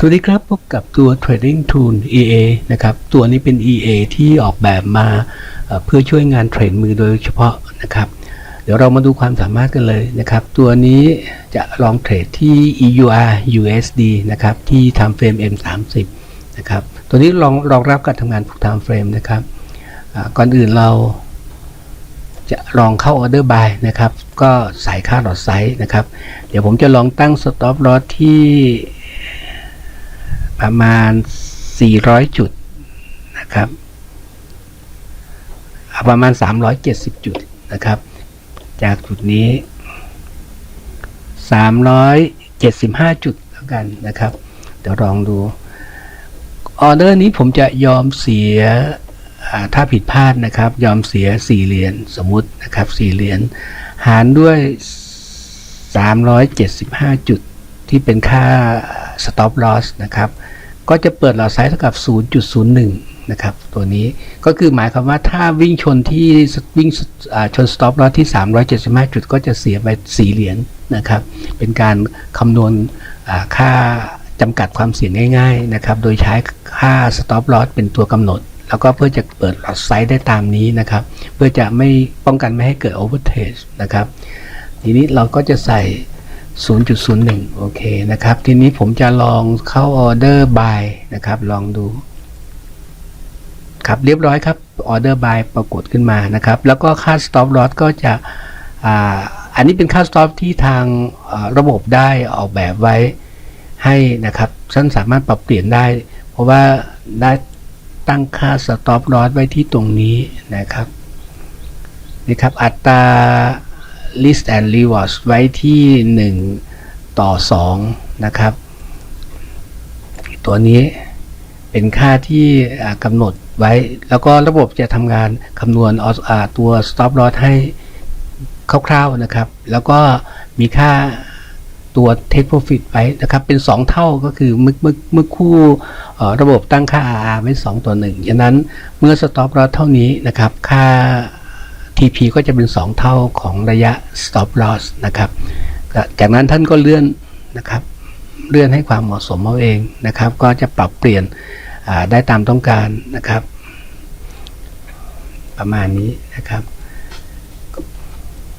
สวัสดีครับ พบกับตัว Trading Tool EA นะครับ ตัวนี้เป็น EA ที่ออกแบบมาเพื่อช่วยงานเทรดมือโดยเฉพาะนะครับ เดี๋ยวเรามาดูความสามารถกันเลยนะครับ ตัวนี้จะลองเทรดที่ EUR USD นะครับ ที่ Time Frame M30 นะครับ ตัวนี้รองรองรับการทำงานทุก Time Frame นะครับ ก่อนอื่นเราจะลองเข้า Order Buy นะครับ ก็ใส่ค่าหลอดไซส์นะครับ เดี๋ยวผมจะลองตั้ง Stop Loss ที่ ประมาณ 400 จุดนะครับเอาประมาณ 370 จุดนะครับ จากจุดนี้ 375 จุดแล้วกันนะครับ เดี๋ยวลองดู ออเดอร์นี้ผมจะยอมเสียถ้าผิดพลาดนะครับ ยอมเสีย 4 เหรียญสมมุตินะครับ 4 เหรียญหารด้วย 375 จุดที่เป็นค่า stop loss นะครับ ก็จะเปิดหลอดไซส์เท่ากับ 0.01 นะครับ ตัวนี้ก็คือหมายความว่าถ้าวิ่งชนที่วิ่งชน stop loss ที่ 375 จุด ก็จะเสียไป 4 เหรียญนะครับ เป็นการคำนวณค่าจำกัดความเสี่ยงง่าย ๆ นะครับ โดยใช้ค่า stop loss เป็นตัวกำหนด แล้วก็เพื่อจะเปิดหลอดไซส์ได้ตามนี้นะครับ เพื่อจะไม่ป้องกันไม่ให้เกิด overtrade นะครับ ทีนี้เราก็จะใส่ 0.01 โอเคนะครับ ทีนี้ผมจะลองเข้าออเดอร์ buy นะครับ ลองดู ครับเรียบร้อยครับออเดอร์ buy ปรากฏขึ้นมานะครับ แล้วก็ค่า stop loss ก็จะอ่าอันนี้เป็นค่า stop ที่ทางระบบได้ออกแบบไว้ให้นะครับท่านสามารถปรับเปลี่ยนได้ เพราะว่าได้ตั้งค่า stop loss ไว้ที่ตรงนี้นะครับนี่ครับอัตรา list and rewards ไว้ที่ 1 ต่อ 2 นะครับ ตัวนี้เป็นค่าที่กำหนดไว้ แล้วก็ระบบจะทำงานคำนวณออ่าตัว stop loss ให้คร่าวๆนะครับ แล้วก็มีค่าตัว take profit ไว้นะครับ เป็น 2 เท่าก็คือเมื่อเมื่อเมื่อคู่ระบบตั้งค่า RR ไว้ 2 ต่อ 1 ฉะนั้นเมื่อ stop loss เท่านี้นะครับ ค่า TP ก็จะเป็น 2 เท่าของระยะ stop loss นะครับจากนั้นท่านก็เลื่อนนะครับ เลื่อนให้ความเหมาะสมเอาเองนะครับ ก็จะปรับเปลี่ยนได้ตามต้องการนะครับ ประมาณนี้นะครับ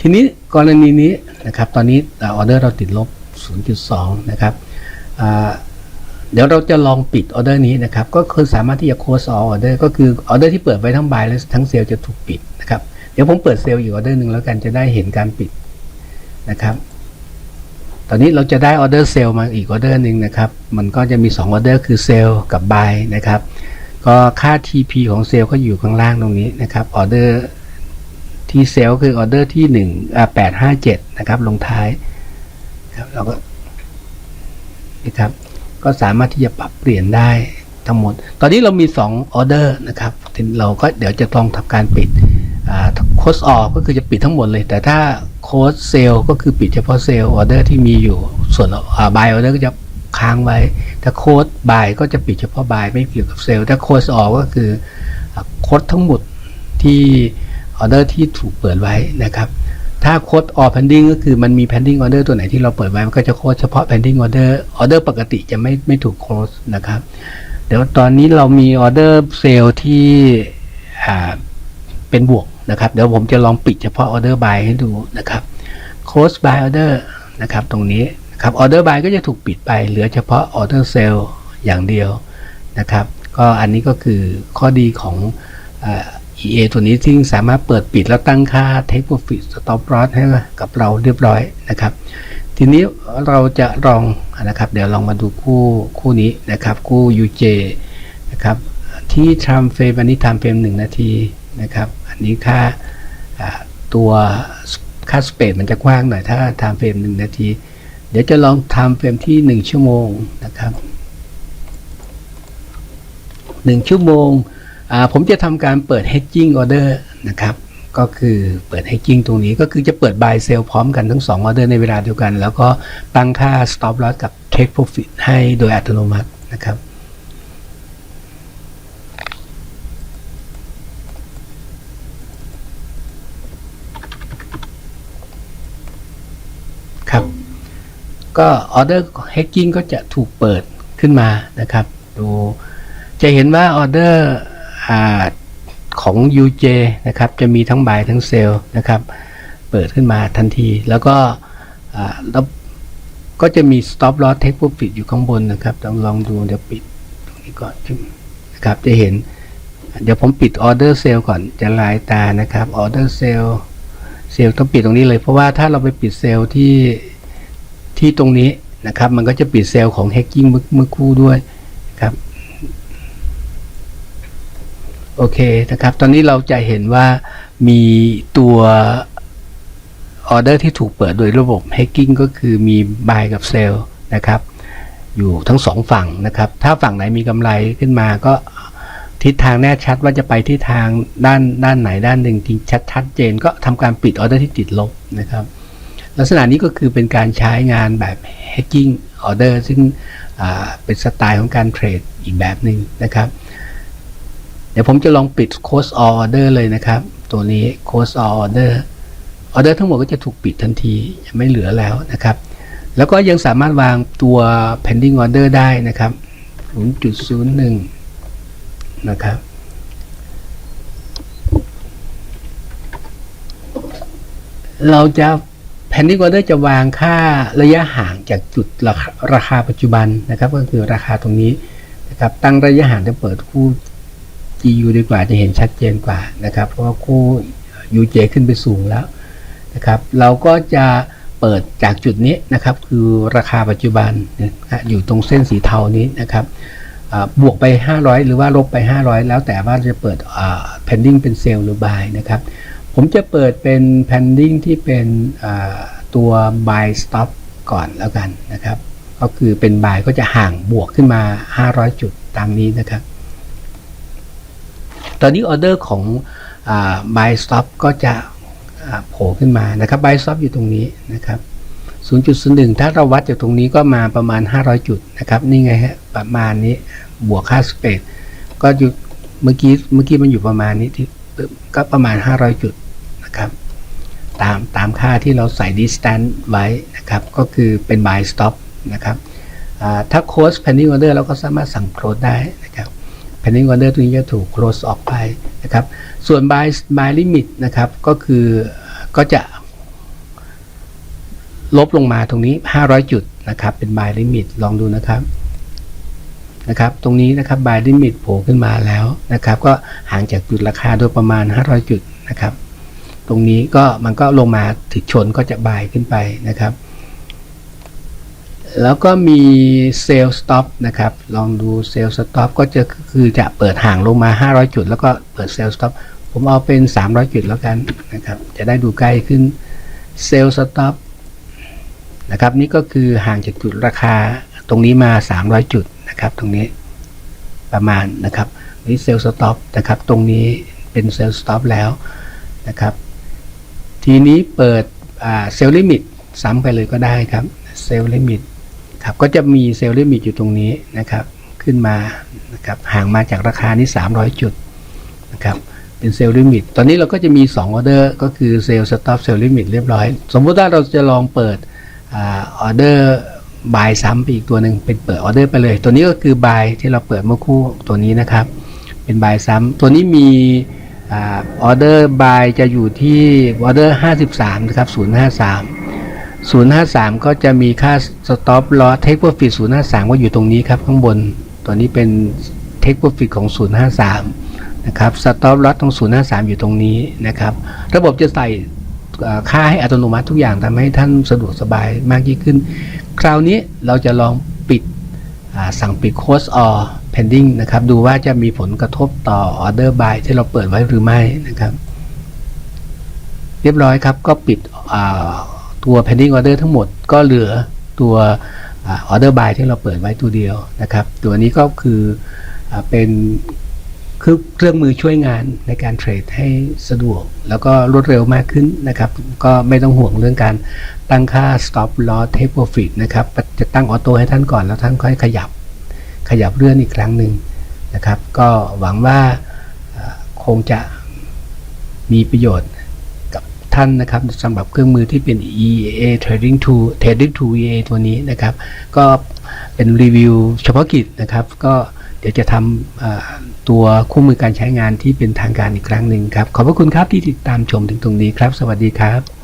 ทีนี้กรณีนี้นะครับ ตอนนี้ออเดอร์เราติดลบ 0.2 นะครับเดี๋ยวเราจะลองปิดออเดอร์นี้นะครับ ก็คือสามารถที่จะ close all order ก็คือออเดอร์ที่เปิดไว้ทั้ง buy และทั้งเซลล์จะถูกปิดนะครับ เดี๋ยวผมเปิดเซลล์อีกออเดอร์หนึ่งแล้วกันจะได้เห็นการปิดนะครับ ตอนนี้เราจะได้ออเดอร์เซลล์มาอีกออเดอร์หนึ่งนะครับ มันก็จะมี2ออเดอร์คือเซลล์กับ buy นะครับ ก็ค่า TP ของเซลล์ก็อยู่ข้างล่างตรงนี้นะครับออเดอร์ที่เซลล์คือออเดอร์ที่1อ่า857 นะครับ ลงท้ายครับเราก็นะครับ ก็สามารถที่จะปรับเปลี่ยนได้ทั้งหมด ตอนนี้เรามี2ออเดอร์นะครับเราก็เดี๋ยวจะต้องทำการปิด โค้ดออกก็คือจะปิดทั้งหมดเลย แต่ถ้าโค้ดเซลก็คือปิดเฉพาะเซลออเดอร์ที่มีอยู่ส่วนบายออเดอร์ก็จะค้างไว้ ถ้าโค้ดบายก็จะปิดเฉพาะบายไม่เกี่ยวกับเซลถ้าโค้ดออกก็คือโค้ดทั้งหมดที่ออเดอร์ที่ถูกเปิดไว้นะครับถ้าโค้ดออ pending ก็คือมันมี pending order ตัวไหนที่เราเปิดไว้ มันก็จะโค้ดเฉพาะ pending order ออเดอร์ปกติจะไม่ไม่ถูกโค้ดนะครับ เดี๋ยวตอนนี้เรามีออเดอร์เซลที่เป็นบวก นะครับ เดี๋ยวผมจะลองปิดเฉพาะออเดอร์บายให้ดูนะครับ close by order นะครับ ตรงนี้นะครับออเดอร์บายก็จะถูกปิดไป เหลือเฉพาะออเดอร์เซลล์อย่างเดียวนะครับ ก็อันนี้ก็คือข้อดีของอ EA ตัวนี้ที่สามารถเปิดปิดแล้วตั้งค่า take profit stop loss ให้กับเราเรียบร้อยนะครับ ทีนี้เราจะลองนะครับ เดี๋ยวลองมาดูคู่คู่นี้นะครับคู่ UJ นะครับที่ time frame อันนี้ time frame 1นาทีนะครับ อันนี้ค่าตัวค่า space มันจะกว้างหน่อยถ้า time frame 1นาที เดี๋ยวจะลอง time frame ที่ 1 ชั่วโมงนะครับ 1 ชั่วโมงผมจะทำการเปิด hedging order นะครับก็คือเปิด hedging ตรงนี้ก็คือจะเปิด buy sell พร้อมกันทั้ง2 order ในเวลาเดียวกัน แล้วก็ตั้งค่า stop loss กับ take profit ให้โดยอัตโนมัตินะครับ ก็ออเดอร์ hedging ก็จะถูกเปิดขึ้นมานะครับดูจะเห็นว่าออเดอร์ของ UJ นะครับจะมีทั้งบายทั้งเซลล์นะครับเปิดขึ้นมาทันที แล้วก็แล้วก็จะมี stop loss take profit อยู่ข้างบนนะครับลองลองดูเดี๋ยวปิดตรงนี้ก่อนนะครับจะเห็น เดี๋ยวผมปิดออเดอร์เซลล์ก่อนจะลายตานะครับออเดอร์เซลล์เซลล์ต้องปิดตรงนี้เลยเพราะว่าถ้าเราไปปิดเซลล์ที่ ที่ตรงนี้นะครับ มันก็จะปิดเซลล์ของ hacking เมื่อเมื่อคู่ด้วยครับโอเคนะครับ ตอนนี้เราจะเห็นว่ามีตัวออเดอร์ที่ถูกเปิดโดยระบบ hacking ก็คือมี buy กับ sell นะครับ อยู่ทั้งสองฝั่งนะครับ ถ้าฝั่งไหนมีกำไรขึ้นมาก็ทิศทางแน่ชัดว่าจะไปที่ทางด้านด้านไหนด้านหนึ่งที่ชัดชัดเจนก็ทำการปิดออเดอร์ที่ติดลบนะครับ ลักษณะนี้ก็คือเป็นการใช้งานแบบ hacking order ซึ่งเป็นสไตล์ของการเทรดอีกแบบหนึ่งนะครับ เดี๋ยวผมจะลองปิด close all order เลยนะครับ ตัวนี้ close all order order ทั้งหมดก็จะถูกปิดทันทีไม่เหลือแล้วนะครับ แล้วก็ยังสามารถวางตัว pending order ได้นะครับ 0.01 นะครับเราจะ pending order จะวางค่าระยะห่างจากจุดราคาราคาปัจจุบันนะครับ ก็คือราคาตรงนี้นะครับ ตั้งระยะห่างจะเปิดคู่ GU ดีกว่าจะเห็นชัดเจนกว่านะครับ เพราะว่าคู่ UJ ขึ้นไปสูงแล้วนะครับ เราก็จะเปิดจากจุดนี้นะครับ คือราคาปัจจุบันนะอยู่ตรงเส้นสีเทานี้นะครับบวกไป 500 หรือว่าลบไป 500 แล้วแต่ว่าจะเปิดอ่า pending เป็นเซลล์หรือ buy นะครับ ผมจะเปิดเป็น pending ที่เป็นตัว buy stop ก่อนแล้วกันนะครับ ก็คือเป็น buy ก็จะห่างบวกขึ้นมา 500 จุดตามนี้นะครับ ตอนนี้ออเดอร์ของอ buy stop ก็จะโผล่ขึ้นมานะครับ buy stop อยู่ตรงนี้นะครับ 0.01 ถ้าเราวัดจากตรงนี้ก็มาประมาณ 500 จุดนะครับ นี่ไงฮะประมาณนี้บวกค่าสเปดก็อยู่เมื่อกี้เมื่อกี้มันอยู่ประมาณนี้ที่ก็ประมาณ 500 จุด นะครับ ตามตามค่าที่เราใส่ distance ไว้นะครับ ก็คือเป็น buy stop นะครับถ้า close pending order เราก็สามารถสั่ง close ได้นะครับ pending order ตัวนี้จะถูก close ออกไปนะครับ ส่วน buy buy limit นะครับ ก็คือก็จะลบลงมาตรงนี้ 500 จุดนะครับ เป็น buy limit ลองดูนะครับนะครับ ตรงนี้นะครับ buy limit โผล่ขึ้นมาแล้วนะครับ ก็ห่างจากจุดราคาโดยประมาณ 500 จุดนะครับ ตรงนี้ก็มันก็ลงมาถึงชนก็จะ buy ขึ้นไปนะครับ แล้วก็มีเซลล์สต็อปนะครับ ลองดูเซลล์สต็อปก็จะคือจะเปิดห่างลงมา 500 จุด แล้วก็เปิดเซลล์สต็อปผมเอาเป็น 300 จุดแล้วกันนะครับ จะได้ดูใกล้ขึ้นเซลล์สต็อปนะครับ นี่ก็คือห่างจากจุดราคาตรงนี้มา 300 จุดนะครับ ตรงนี้ประมาณนะครับนี่เซลล์สต็อปนะครับ ตรงนี้เป็นเซลล์สต็อปแล้วนะครับ ทีนี้เปิดเซลล์ลิมิตซ้ำไปเลยก็ได้ครับเซลล์ลิมิตครับก็จะมีเซลล์ลิมิตอยู่ตรงนี้นะครับขึ้นมานะครับห่างมาจากราคานี้ 300 จุดนะครับเป็นเซลล์ลิมิตตอนนี้เราก็จะมี 2 ออเดอร์ ก็คือเซลล์สต็อปเซลล์ลิมิตเรียบร้อย สมมุติว่าเราจะลองเปิดออเดอร์บายซ้ำไปอีกตัวหนึ่งเป็นเปิดออเดอร์ไปเลย ตัวนี้ก็คือบายที่เราเปิดเมื่อคู่ตัวนี้นะครับ เป็นบายซ้ำตัวนี้มี ออเดอร์บายจะอยู่ที่ออเดอร์53นะครับ053 053 ก็จะมีค่า stop loss take profit 053 ก็อยู่ตรงนี้ครับข้างบน ตัวนี้เป็น take profit ของ 053 นะครับ stop loss ตรง 053 อยู่ตรงนี้นะครับ ระบบจะใส่ค่าให้อัตโนมัติทุกอย่างทำให้ท่านสะดวกสบายมากยิ่งขึ้น คราวนี้เราจะลองปิดสั่งปิด close or pending นะครับ ดูว่าจะมีผลกระทบต่อ order buy ที่เราเปิดไว้หรือไม่นะครับ เรียบร้อยครับ ก็ปิดตัว pending order ทั้งหมดก็เหลือตัวอ่า order buy ที่เราเปิดไว้ตัวเดียวนะครับ ตัวนี้ก็คืออเป็นคือเครื่องมือช่วยงานในการเทรดให้สะดวก แล้วก็รวดเร็วมากขึ้นนะครับ ก็ไม่ต้องห่วงเรื่องการตั้งค่า stop loss take profit นะครับ จะตั้งออโต้ให้ท่านก่อนแล้วท่านค่อยขยับ ขยับเลื่อนอีกครั้งหนึ่งนะครับ ก็หวังว่าคงจะมีประโยชน์กับท่านนะครับสำหรับเครื่องมือที่เป็น EA Trading Tool Trading Tool EA ตัวนี้นะครับ ก็เป็นรีวิวเฉพาะกิจนะครับ ก็เดี๋ยวจะทำตัวคู่มือการใช้งานที่เป็นทางการอีกครั้งหนึ่งครับ ขอบพระคุณครับที่ติดตามชมถึงตรงนี้ครับ สวัสดีครับ